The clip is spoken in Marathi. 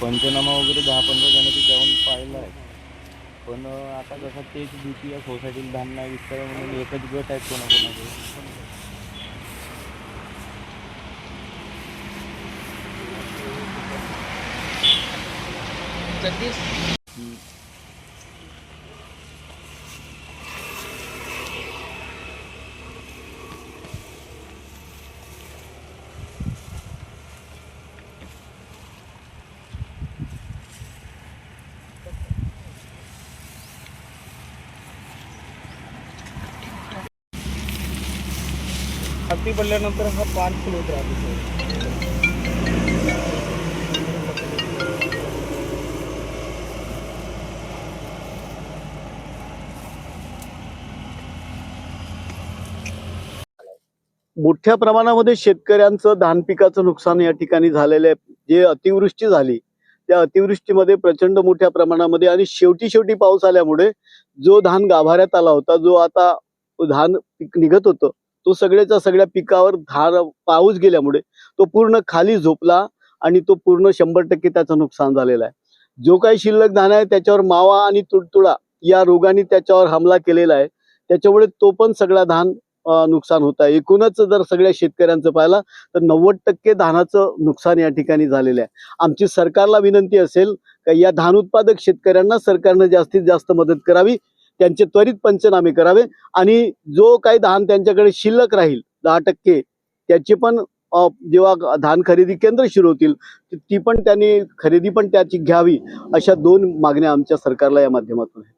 पंचनामा वगैरे दहा पंधरा जणांची जाऊन पाहिलं आहे. पण आता कसं तेच भीती या सोसायटीला धान नाही विकतं म्हणून एकच गट आहेत कोणाकोणाचे. हम्म. खाती पडल्यानंतर हा पान फुलवत राहतो मोठ्या प्रमाणामध्ये शेतकऱ्यांचं धान पिकाचं नुकसान या ठिकाणी झालेलं आहे. जे अतिवृष्टी झाली त्या अतिवृष्टीमध्ये प्रचंड मोठ्या प्रमाणामध्ये आणि शेवटी शेवटी पाऊस आल्यामुळे जो धान गाभाऱ्यात आला होता जो आता धान पीक निघत होतं तो सगळ्याच्या सगळ्या पिकावर धार पाऊस गेल्यामुळे तो पूर्ण खाली झोपला आणि तो पूर्ण शंभर टक्के त्याचं नुकसान झालेलं आहे. जो काही शिल्लक धान आहे त्याच्यावर मावा आणि तुडतुडा या रोगाने त्याच्यावर हमला केलेला आहे. त्याच्यामुळे तो पण सगळा धान नुकसान होत आहे. एकूणच जर सगळ्या शेतकऱ्यांचं पाहिलं तर नव्वद टक्के धानाचं नुकसान या ठिकाणी झालेलं आहे. आमची सरकारला विनंती असेल का या धान उत्पादक शेतकऱ्यांना सरकारनं जास्तीत जास्त मदत करावी त्यांचे त्वरित पंचनामे करावे आणि जो काही धान त्यांच्याकडे शिल्लक राहील दहा टक्के त्याची पण जेव्हा धान खरेदी केंद्र सुरू होतील ती पण त्यांनी खरेदी पण त्याची घ्यावी अशा दोन मागण्या आमच्या सरकारला या माध्यमातून आहेत.